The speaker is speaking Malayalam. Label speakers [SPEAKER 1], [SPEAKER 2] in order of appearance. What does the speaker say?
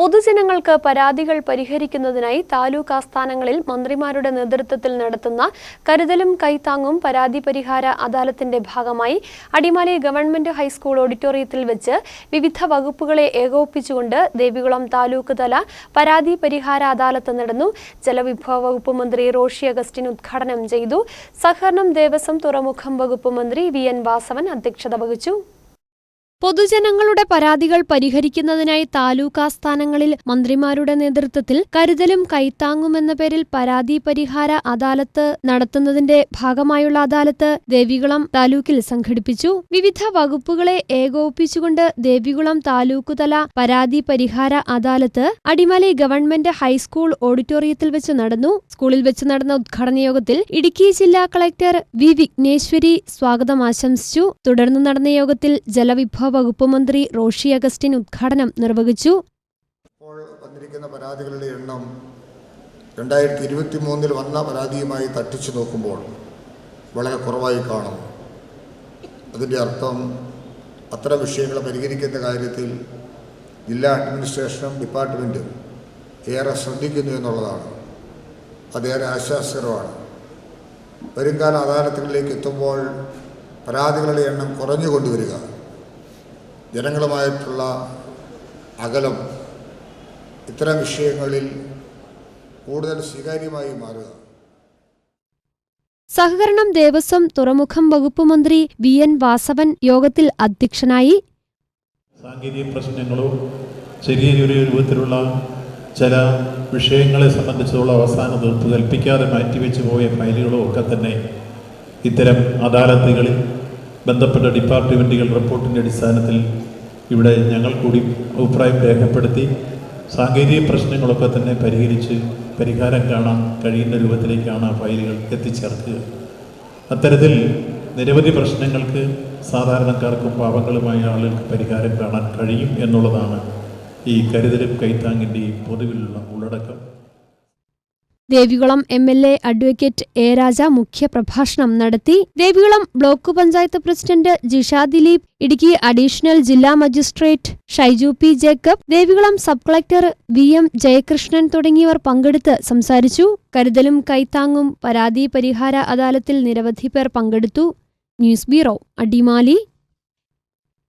[SPEAKER 1] പൊതുജനങ്ങൾക്ക് പരാതികൾ പരിഹരിക്കുന്നതിനായി താലൂക്ക് ആസ്ഥാനങ്ങളിൽ മന്ത്രിമാരുടെ നേതൃത്വത്തിൽ നടത്തുന്ന കരുതലും കൈത്താങ്ങും പരാതി പരിഹാര അദാലത്തിന്റെ ഭാഗമായി അടിമാലി ഗവൺമെന്റ് ഹൈസ്കൂൾ ഓഡിറ്റോറിയത്തിൽ വെച്ച് വിവിധ വകുപ്പുകളെ ഏകോപിപ്പിച്ചുകൊണ്ട് ദേവികുളം താലൂക്ക് തല പരാതി പരിഹാര അദാലത്ത് നടന്നു. ജലവിഭവ വകുപ്പ് മന്ത്രി റോഷി അഗസ്റ്റിൻ ഉദ്ഘാടനം ചെയ്തു. സഹകരണം ദേവസ്വം തുറമുഖം വകുപ്പ് മന്ത്രി വി എൻ വാസവൻ അധ്യക്ഷത വഹിച്ചു. പൊതുജനങ്ങളുടെ പരാതികൾ പരിഹരിക്കുന്നതിനായി താലൂക്കാസ്ഥാനങ്ങളിൽ മന്ത്രിമാരുടെ നേതൃത്വത്തിൽ കരുതലും കൈത്താങ്ങുമെന്ന പേരിൽ പരാതി പരിഹാര അദാലത്ത് നടത്തുന്നതിന്റെ ഭാഗമായുള്ള അദാലത്ത് ദേവികുളം താലൂക്കിൽ സംഘടിപ്പിച്ചു. വിവിധ വകുപ്പുകളെ ഏകോപിപ്പിച്ചുകൊണ്ട് ദേവികുളം താലൂക്കുതല പരാതി പരിഹാര അദാലത്ത് അടിമലൈ ഗവൺമെന്റ് ഹൈസ്കൂൾ ഓഡിറ്റോറിയത്തിൽ വെച്ച് നടന്നു. സ്കൂളിൽ വെച്ച് നടന്ന ഉദ്ഘാടന യോഗത്തിൽ ഇടുക്കി ജില്ലാ കളക്ടർ വി വിഘ്നേശ്വരി സ്വാഗതം ആശംസിച്ചു. തുടർന്ന് നടന്ന യോഗത്തിൽ ജലവിഭവ വകുപ്പ് മന്ത്രി റോഷി അഗസ്റ്റിൻ ഉദ്ഘാടനം നിർവഹിച്ചു.
[SPEAKER 2] ഇപ്പോൾ വന്നിരിക്കുന്ന പരാതികളുടെ എണ്ണം രണ്ടായിരത്തി ഇരുപത്തി മൂന്നിൽ വന്ന പരാതിയുമായി തട്ടിച്ചു നോക്കുമ്പോൾ വളരെ കുറവായി കാണുന്നു. അതിന്റെ അർത്ഥം അത്തരം വിഷയങ്ങൾ പരിഹരിക്കുന്ന കാര്യത്തിൽ ജില്ലാ അഡ്മിനിസ്ട്രേഷനും ഡിപ്പാർട്ട്മെന്റും ഏറെ ശ്രദ്ധിക്കുന്നു എന്നുള്ളതാണ്. അതേറെ ആശ്വാസകരമാണ്. വരുംകാല അദാലത്തുകളിലേക്ക് എത്തുമ്പോൾ പരാതികളുടെ എണ്ണം കുറഞ്ഞു കുറഞ്ഞുകൊണ്ടുവരിക ജനങ്ങളുമായിട്ടുള്ള അകലം ഇത്തരം വിഷയങ്ങളിൽ കൂടുതൽ സ്വീകാര്യമായി മാറുക.
[SPEAKER 1] സഹകരണം ദേവസ്വം തുറമുഖം വകുപ്പ് മന്ത്രി വി എൻ വാസവൻ യോഗത്തിൽ അധ്യക്ഷനായി
[SPEAKER 3] സാങ്കേതിക പ്രശ്നങ്ങളോ ചെറിയ ചെറിയ രൂപത്തിലുള്ള ചില വിഷയങ്ങളെ സംബന്ധിച്ചുള്ള അവസാന തീർപ്പ് കൽപ്പിക്കാതെ മാറ്റിവെച്ച് പോയ ഫയലുകളോ ഒക്കെ തന്നെ ഇത്തരം അദാലത്തുകളിൽ ബന്ധപ്പെട്ട ഡിപ്പാർട്ട്മെന്റുകൾ റിപ്പോർട്ടിന്റെ അടിസ്ഥാനത്തിൽ ഇവിടെ ഞങ്ങൾ കൂടി അഭിപ്രായം രേഖപ്പെടുത്തി സാങ്കേതിക പ്രശ്നങ്ങളൊക്കെ തന്നെ പരിഹരിച്ച് പരിഹാരം കാണാൻ കഴിയുന്ന രൂപത്തിലേക്കാണ് ആ ഫയലുകൾ എത്തിച്ചേർക്കുക. അത്തരത്തിൽ നിരവധി പ്രശ്നങ്ങൾക്ക് സാധാരണക്കാർക്കും പാവങ്ങളുമായ ആളുകൾക്ക് പരിഹാരം കാണാൻ കഴിയും എന്നുള്ളതാണ് ഈ കരുതലും കൈത്താങ്ങിന്റെയും പൊതുവിലുള്ള ഉള്ളടക്കം.
[SPEAKER 1] Devikulam M L A advocate A Raja മുഖ്യപ്രഭാഷണം നടത്തി. Devikulam block panchayat president Jisha Dileep Idukki additional ജില്ലാ magistrate Shaiju P Jacob Devikulam sub collector V M Jayakrishnan തുടങ്ങിയവർ പങ്കെടുത്ത് സംസാരിച്ചു. കരുതലും കൈത്താങ്ങും പരാതി പരിഹാര അദാലത്തിൽ നിരവധി പേർ പങ്കെടുത്തു. News bureau Adimali.